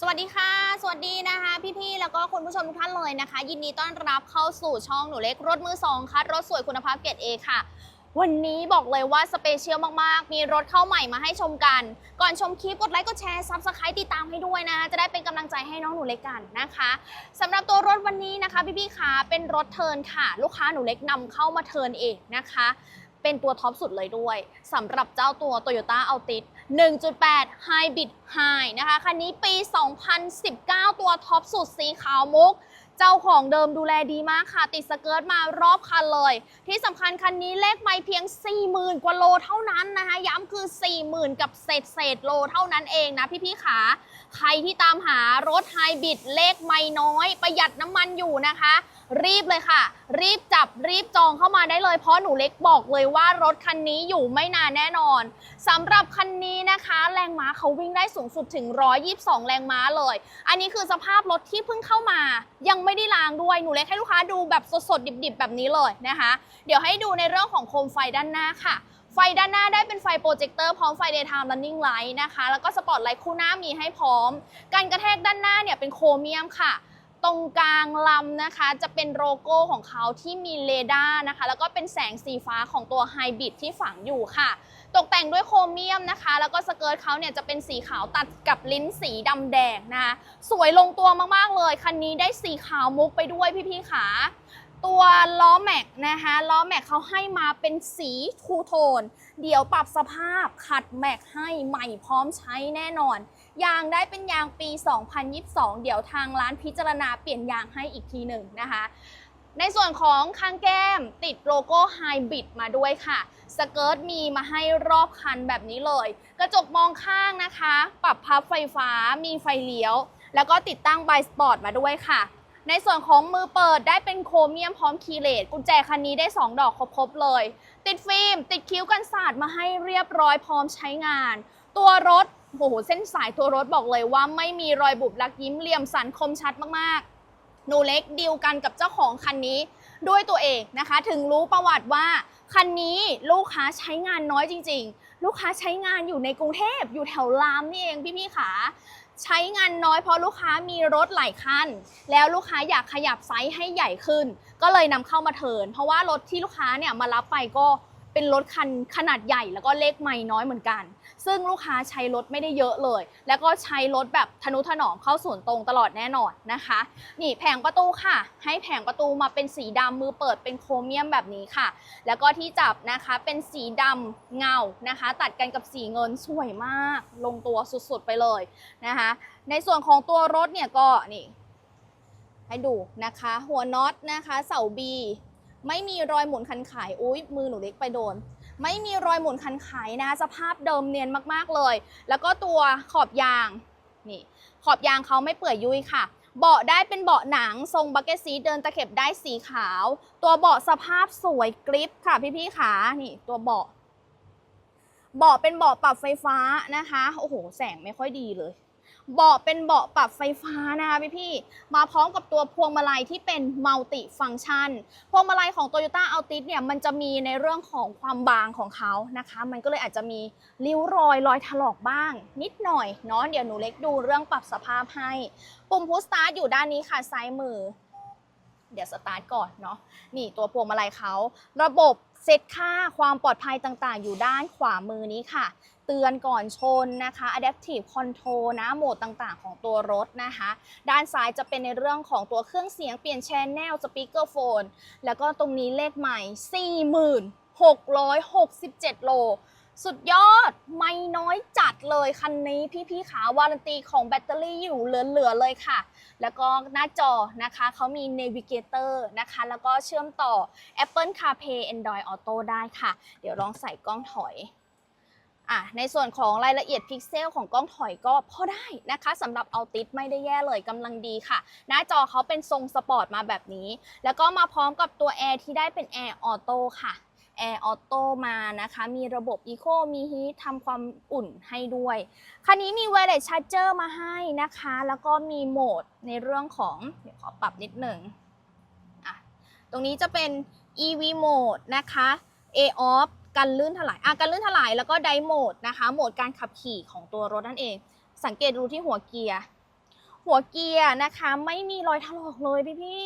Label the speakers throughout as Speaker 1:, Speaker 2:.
Speaker 1: สวัสดีค่ะ สวัสดีนะคะ พี่ๆ แล้วก็คุณผู้ชมทุกท่านเลยนะคะ ยินดีต้อนรับเข้าสู่ช่องหนูเล็กรถมือสองคัดรถสวยคุณภาพเกรดเอค่ะ วันนี้บอกเลยว่าสเปเชียลมากๆ มีรถเข้าใหม่มาให้ชมกัน ก่อนชมคลิปกดไลค์กดแชร์ซับสไครต์ติดตามให้ด้วยนะคะ จะได้เป็นกำลังใจให้น้องหนูเล็กกันนะคะสำหรับตัวรถวันนี้นะคะพี่ๆคะเป็นรถเทิร์นค่ะ ลูกค้าหนูเล็กนำเข้ามาเทิร์นเองนะคะเป็นตัวท็อปสุดเลยด้วยสำหรับเจ้าตัว Toyota Altis 1.8 Hybrid High นะคะ คันนี้ปี 2019 ตัวท็อปสุดสีขาวมุก เจ้าของเดิมดูแลดีมากค่ะ ติดสเกิร์ตมารอบคันเลย ที่สำคัญคันนี้เลขไม่เพียง 40,000 กว่าโลเท่านั้นนะคะ ย้ำคือ 40,000 กับเศษเศษโลเท่านั้นเองนะพี่ๆขาใครที่ตามหารถไฮบริดเลขไม่น้อย ประหยัดน้ำมันอยู่นะคะ รีบเลยค่ะ รีบจับรีบจองเข้ามาได้เลย เพราะหนูเล็กบอกเลยว่ารถคันนี้อยู่ไม่นานแน่นอนสำหรับคันนี้นะคะ แรงม้าเขาวิ่งได้สูงสุดถึง 122 แรงม้าเลย อันนี้คือสภาพรถที่เพิ่งเข้ามายังไม่ได้ล้างด้วยหนูเล็กให้ลูกค้าดูแบบสดๆดิบๆ แบบนี้เลยนะคะ เดี๋ยวให้ดูในเรื่องของโคมไฟด้านหน้าค่ะ ไฟด้านหน้าได้เป็นไฟโปรเจคเตอร์พร้อมไฟ daytime running light นะคะ แล้วก็สปอตไลท์คู่หน้ามีให้พร้อม การกระแทกด้านหน้าเนี่ยเป็นโครเมียมค่ะ ตรงกลางลำนะคะ จะเป็นโลโก้ของเขาที่มีเรดาร์นะคะ แล้วก็เป็นแสงสีฟ้าของตัวไฮบริดที่ฝังอยู่ค่ะ ตกแต่งด้วยโครเมียมนะคะ แล้วก็สเกิร์ตเขาเนี่ยจะเป็นสีขาวตัดกับลิ้นสีดำแดงนะคะ สวยลงตัวมากๆเลย คันนี้ได้สีขาวมุกไปด้วยพี่ๆขาตัวล้อแม็กนะคะล้อแม็กเขาให้มาเป็นสีทูโทน เดี๋ยวปรับสภาพขัดแม็กให้ใหม่พร้อมใช้แน่นอน ยางได้เป็นยางปี 2022 เดี๋ยวทางร้านพิจารณาเปลี่ยนยางให้อีกทีหนึ่งนะคะ ในส่วนของข้างแก้มติดโลโก้ไฮบริดมาด้วยค่ะ สเกิร์ตมีมาให้รอบคันแบบนี้เลย กระจกมองข้างนะคะ ปรับพับไฟฟ้ามีไฟเลี้ยว แล้วก็ติดตั้งไบสปอร์ตมาด้วยค่ะในส่วนของมือเปิดได้เป็นโครเมียมพร้อมคีเลสกุญแจคันนี้ได้ 2 ดอกครบๆเลย ติดฟิล์ม ติดคิ้วกันศาสตร์มาให้เรียบร้อยพร้อมใช้งาน ตัวรถโอ้โหเส้นสายตัวรถบอกเลยว่าไม่มีรอยบุบลักยิ้มเหลี่ยมสันคมชัดมากๆ หนูเล็กดีลกันกับเจ้าของคันนี้ด้วยตัวเองนะคะ ถึงรู้ประวัติว่าคันนี้ลูกค้าใช้งานน้อยจริง ๆ ลูกค้าใช้งานอยู่ในกรุงเทพอยู่แถวรามนี่เองพี่ๆขาใช้งานน้อยเพราะลูกค้ามีรถหลายคัน แล้วลูกค้าอยากขยับไซส์ให้ใหญ่ขึ้น ก็เลยนำเข้ามาเทิน เพราะว่ารถที่ลูกค้าเนี่ยมารับไปก็ เป็นรถคันขนาดใหญ่แล้วก็เลขไม่น้อยเหมือนกัน ซึ่งลูกค้าใช้รถไม่ได้เยอะเลย แล้วก็ใช้รถแบบทนุถนอมเข้าส่วนตรงตลอดแน่นอนนะคะ นี่แผงประตูค่ะ ให้แผงประตูมาเป็นสีดำมือเปิดเป็นโครเมียมแบบนี้ค่ะ แล้วก็ที่จับนะคะเป็นสีดำเงานะคะ ตัดกันกับสีเงินสวยมาก ลงตัวสุดๆไปเลยนะคะ ในส่วนของตัวรถเนี่ยก็นี่ให้ดูนะคะ หัวน็อตนะคะ เสาบี ไม่มีรอยหมุนคันขายอุ้ยมือหนูเล็กไปโดน ไม่มีรอยหมุนคันขายนะ สภาพเดิมเนียนมากๆเลย แล้วก็ตัวขอบยางนี่ขอบยางเขาไม่เปื่อยยุ่ยค่ะ เบาะได้เป็นเบาะหนังทรงบักเก็ตซีเดินตะเข็บได้สีขาว ตัวเบาะสภาพสวยกริปค่ะพี่ๆขานี่ตัวเบาะเบาะเป็นเบาะปรับไฟฟ้านะคะ โอ้โห แสงไม่ค่อยดีเลย เบาะเป็นเบาะปรับไฟฟ้านะคะพี่ๆมาพร้อมกับตัวพวงมาลัยที่เป็นมัลติฟัง c t ชัน พวงมาลัยของ Toyota Altis เนี่ยมันจะมีในเรื่องของความบางของเขานะคะ มันก็เลยอาจจะมีริ้วรอยรอยถลอกบ้าง นิดหน่อยเนาะเดี๋ยวหนูเล็กดูเรื่องปรับสภาพให้ ปุ่มพุชสตาร์ทอยู่ด้านนี้ค่ะซ้ายมือ เดี๋ยวสตาร์ทก่อนเนาะนี่ตัวพวงมาลัยเขาระบบเซตค่าความปลอดภัยต่างๆ อยู่ด้านขวามือนี้ค่ะ เตือนก่อนชนนะคะ adaptive control นะโหมดต่างๆ ของตัวรถนะคะ ด้านซ้ายจะเป็นในเรื่องของตัวเครื่องเสียงเปลี่ยน channel speaker phone แล้วก็ตรงนี้เลขใหม่ 4667 โล สุดยอดไม่น้อยจัดเลยคันนี้พี่ๆขาวารันตีของแบตเตอรี่อยู่เหลือๆเลยค่ะ แล้วก็หน้าจอนะคะเขามี Navigator นะคะ แล้วก็เชื่อมต่อ Apple CarPlay Android Auto ได้ค่ะ เดี๋ยวลองใส่กล้องถอย อะในส่วนของรายละเอียดพิกเซลของกล้องถอยก็พอได้นะคะสำหรับเอาติดไม่ได้แย่เลยกำลังดีค่ะ หน้าจอเขาเป็นทรงสปอร์ตมาแบบนี้ แล้วก็มาพร้อมกับตัวแอร์ที่ได้เป็นแอร์ออโต้ค่ะแอร์ออโต้มานะคะ มีระบบ Eco มีฮีททำความอุ่นให้ด้วย คันนี้มี Wireless Charger มาให้นะคะ แล้วก็มีโหมดในเรื่องของ เดี๋ยวขอปรับนิดหนึ่งอะตรงนี้จะเป็น EV Mode นะคะ A off กันลื่นถลายอะกันลื่นถลายแล้วก็ไดโหมดนะคะ โหมดการขับขี่ของตัวรถนั่นเอง สังเกตดูที่หัวเกียร์หัวเกียร์นะคะ ไม่มีรอยถลอกเลยพี่พี่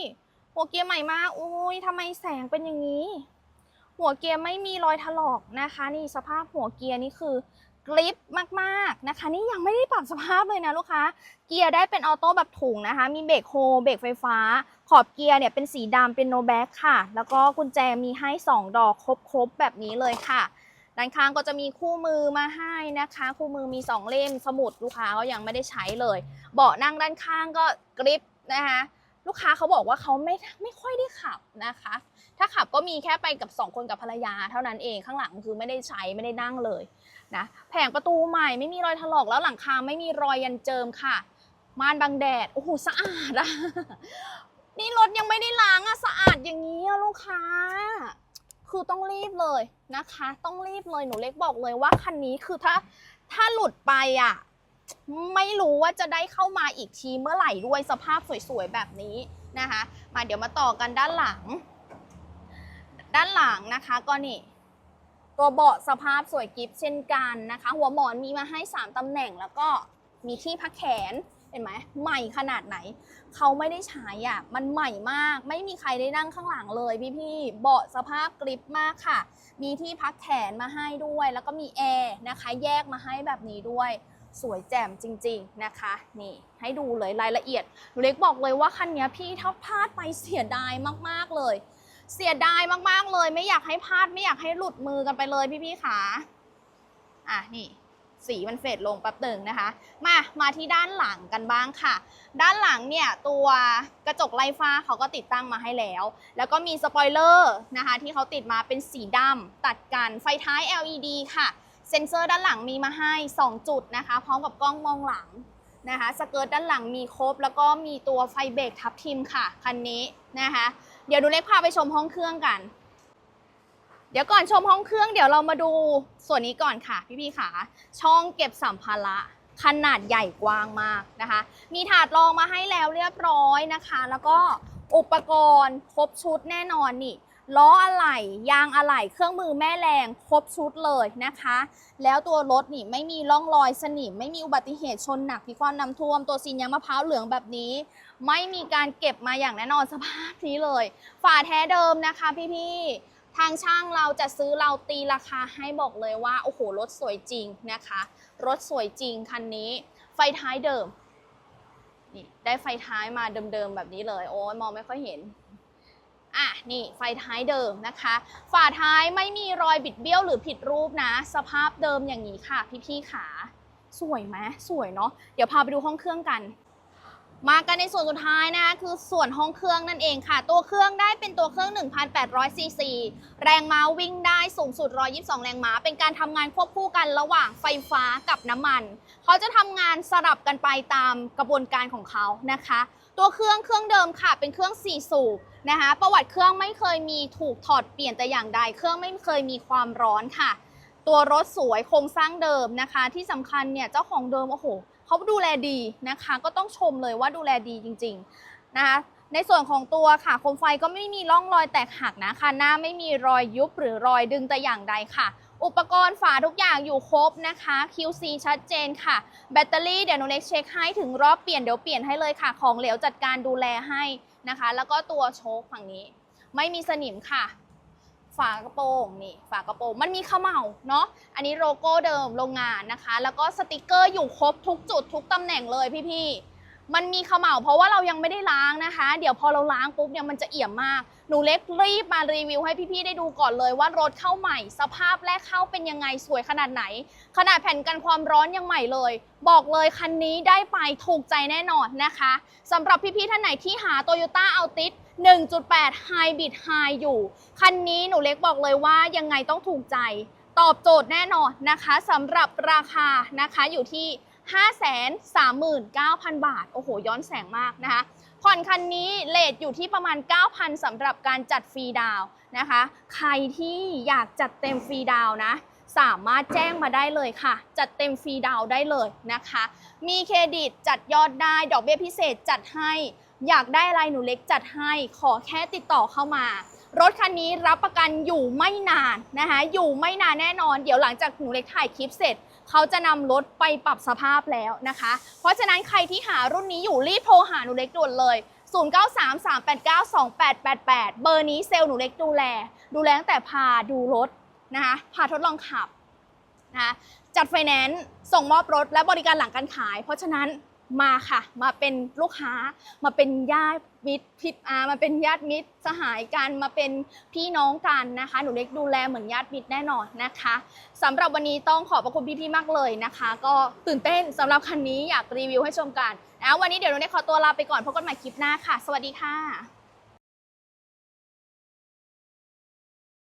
Speaker 1: หัวเกียร์ใหม่มากอุ้ยทำไมแสงเป็นอย่างนี้ หัวเกียร์ไม่มีรอยถลอกนะคะ นี่สภาพหัวเกียร์นี่คือ กริปมากๆนะคะ นี่ยังไม่ได้ปรับสภาพเลยนะลูกค้า เกียร์ได้เป็นออโต้แบบถุงนะคะ มีเบรกโฮเบรกไฟฟ้า ขอบเกียร์เนี่ยเป็นสีดำเป็นโนแบ็กค่ะ แล้วก็กุญแจมีให้ 2 ดอกครบๆ แบบนี้เลยค่ะด้านข้างก็จะมีคู่มือมาให้นะคะ คู่มือมี 2 เล่มสมุดลูกค้าก็ยังไม่ได้ใช้เลย เบาะนั่งด้านข้างก็กริปนะคะ ลูกค้าเขาบอกว่าเขาไม่ไม่ค่อยได้ขับนะคะ ถ้าขับก็มีแค่ไปกับ 2 คนกับภรรยาเท่านั้นเองข้างหลังคือไม่ได้ใช้ไม่ได้นั่งเลยนะแผงประตูใหม่ไม่มีรอยถลอกแล้วหลังคาไม่มีรอยยันเจิมค่ะม่านบังแดดโอ้โหสะอาดอะนี่รถยังไม่ได้ล้างอะสะอาดอย่างนี้อะลูกค้า คือต้องรีบเลยนะคะ ต้องรีบเลยหนูเล็กบอกเลยว่าคันนี้คือถ้าถ้าหลุดไปอะไม่รู้ว่าจะได้เข้ามาอีกทีเมื่อไหร่ด้วยสภาพสวยๆแบบนี้นะคะ มาเดี๋ยวมาต่อกันด้านหลัง ด้านหลังนะคะก็นี่ ตัวเบาะสภาพสวยกิฟเช่นกันนะคะ หัวหมอนมีมาให้ 3ตำแหน่งแล้วก็มีที่พักแขนเห็นไหมใหม่ขนาดไหน เขาไม่ได้ใช้อะมันใหม่มาก ไม่มีใครได้นั่งข้างหลังเลยพี่ๆเบาะสภาพกริปมากค่ะ มีที่พักแขนมาให้ด้วย แล้วก็มีแอร์นะคะ แยกมาให้แบบนี้ด้วย สวยแจ่มจริง ๆนะคะ นี่ให้ดูเลยรายละเอียดเล็กบอกเลยว่าคันนี้พี่ถ้าพลาดไปเสียดายมากๆเลย เสียดายมากๆเลย ไม่อยากให้พลาดไม่อยากให้หลุดมือกันไปเลยพี่ๆค่ะอะนี่สีมันเฟดลงแป๊บหนึ่งนะคะ มามาที่ด้านหลังกันบ้างค่ะ ด้านหลังเนี่ยตัวกระจกไล่ฟ้าเขาก็ติดตั้งมาให้แล้ว แล้วก็มีสปอยเลอร์นะคะที่เขาติดมาเป็นสีดำตัดกันไฟท้าย LED ค่ะ เซ็นเซอร์ด้านหลังมีมาให้ 2 จุดนะคะ พร้อมกับกล้องมองหลังนะคะ สเกิร์ตด้านหลังมีครบ แล้วก็มีตัวไฟเบรกทับทิมค่ะ คันนี้นะคะ เดี๋ยวดูเล็กพาไปชมห้องเครื่องกัน เดี๋ยวก่อนชมห้องเครื่องเดี๋ยวเรามาดูส่วนนี้ก่อนค่ะ พี่ๆค่ะ ช่องเก็บสัมภาระขนาดใหญ่กว้างมากนะคะ มีถาดรองมาให้แล้วเรียบร้อยนะคะ แล้วก็อุปกรณ์ครบชุดแน่นอนนี่ ล้ออะไหล่ยางอะไหล่เครื่องมือแม่แรงครบชุดเลยนะคะ แล้วตัวรถนี่ไม่มีร่องรอยสนิม ไม่มีอุบัติเหตุชนหนักพิความน้ำท่วม ตัวซีนยางมะพร้าวเหลืองแบบนี้ ไม่มีการเก็บมาอย่างแน่นอนสภาพนี้เลย ฝาแท้เดิมนะคะพี่ๆทางช่างเราจะซื้อเราตีราคาให้บอกเลยว่าโอ้โหรถสวยจริงนะคะ รถสวยจริงคันนี้ ไฟท้ายเดิมนี่ได้ไฟท้ายมาเดิมๆแบบนี้เลย โอ้ยมองไม่ค่อยเห็น อะนี่ไฟท้ายเดิมนะคะ ฝาท้ายไม่มีรอยบิดเบี้ยวหรือผิดรูปนะ สภาพเดิมอย่างนี้ค่ะ พี่ๆขาสวยไหมสวยเนาะเดี๋ยวพาไปดูห้องเครื่องกัน มากันในส่วนสุดท้ายนะคะคือส่วนห้องเครื่องนั่นเองค่ะ ตัวเครื่องได้เป็นตัวเครื่อง 1,800 ซีซี แรงม้าวิ่งได้สูงสุด 122 แรงม้า เป็นการทำงานควบคู่กันระหว่างไฟฟ้ากับน้ำมัน เขาจะทำงานสลับกันไปตามกระบวนการของเขานะคะ ตัวเครื่องเครื่องเดิมค่ะเป็นเครื่อง4สูบนะคะ ประวัติเครื่องไม่เคยมีถูกถอดเปลี่ยนแต่อย่างใด เครื่องไม่เคยมีความร้อนค่ะ ตัวรถสวยโครงสร้างเดิมนะคะ ที่สำคัญเนี่ยเจ้าของเดิมโอ้โหเขาดูแลดีนะคะ ก็ต้องชมเลยว่าดูแลดีจริง ๆนะคะในส่วนของตัวค่ะโคมไฟก็ไม่มีร่องรอยแตกหักนะคันหน้าไม่มีรอยยุบหรือรอยดึงแต่อย่างใดค่ะ อุปกรณ์ฝาทุกอย่างอยู่ครบนะคะ QC ชัดเจนค่ะ แบตเตอรี่เดี๋ยวหนูเล็กเช็คให้ถึงรอบเปลี่ยนเดี๋ยวเปลี่ยนให้เลยค่ะ ของเหลวจัดการดูแลให้นะคะ แล้วก็ตัวโชคฝั่งนี้ ไม่มีสนิมค่ะ ฝากระโปรงนี่ฝากระโปรงมันมีเขม่าเนาะอันนี้โลโก้เดิมโรงงานนะคะ แล้วก็สติกเกอร์อยู่ครบทุกจุดทุกตำแหน่งเลยพี่ๆ มันมีเขม่าเพราะว่าเรายังไม่ได้ล้างนะคะ เดี๋ยวพอเราล้างปุ๊บเนี่ยมันจะเอี่ยมมาก หนูเล็กรีบมารีวิวให้พี่ๆได้ดูก่อนเลยว่ารถเข้าใหม่ สภาพแรกเข้าเป็นยังไงสวยขนาดไหน ขนาดแผ่นกันความร้อนยังใหม่เลย บอกเลยคันนี้ได้ไปถูกใจแน่นอนนะคะสำหรับพี่ๆท่านไหนที่หา Toyota Altis 1.8 Hybrid High อยู่ คันนี้หนูเล็กบอกเลยว่ายังไงต้องถูกใจ ตอบโจทย์แน่นอนนะคะสำหรับราคานะคะอยู่ที่ 539,000 บาท โอ้โห ย้อนแสงมากนะคะ ผ่อนคันนี้เลทอยู่ที่ประมาณ 9,000สำหรับการจัดฟรีดาวนะคะ ใครที่อยากจัดเต็มฟรีดาวนะ สามารถแจ้งมาได้เลยค่ะ จัดเต็มฟรีดาวได้เลยนะคะ มีเครดิตจัดยอดได้ ดอกเบี้ยพิเศษจัดให้ อยากได้อะไรหนูเล็กจัดให้ ขอแค่ติดต่อเข้ามารถคันนี้รับประกันอยู่ไม่นานนะคะ อยู่ไม่นานแน่นอน เดี๋ยวหลังจากหนูเล็กถ่ายคลิปเสร็จ เขาจะนำรถไปปรับสภาพแล้วนะคะ เพราะฉะนั้นใครที่หารุ่นนี้อยู่รีบโทรหาหนูเล็กด่วนเลย 0933892888 เบอร์นี้เซลล์หนูเล็กดูแล ดูแลตั้งแต่พาดูรถนะคะพาทดลองขับนะคะจัดไฟแนนซ์ส่งมอบรถและบริการหลังการขาย เพราะฉะนั้นมาค่ะ มาเป็นลูกค้ามาเป็นญาติ มิตรพิษอามาเป็นญาติมิตรสหายกันมาเป็นพี่น้องกันนะคะ หนูเล็กดูแลเหมือนญาติมิตรแน่นอนนะคะสำหรับวันนี้ต้องขอบพระคุณพี่ๆมากเลยนะคะ ก็ตื่นเต้นสำหรับคันนี้อยากรีวิวให้ชมกันนะวันนี้เดี๋ยวหนูเล็กขอตัวลาไปก่อนพบกันใหม่คลิปหน้าค่ะ สวัสดีค่ะ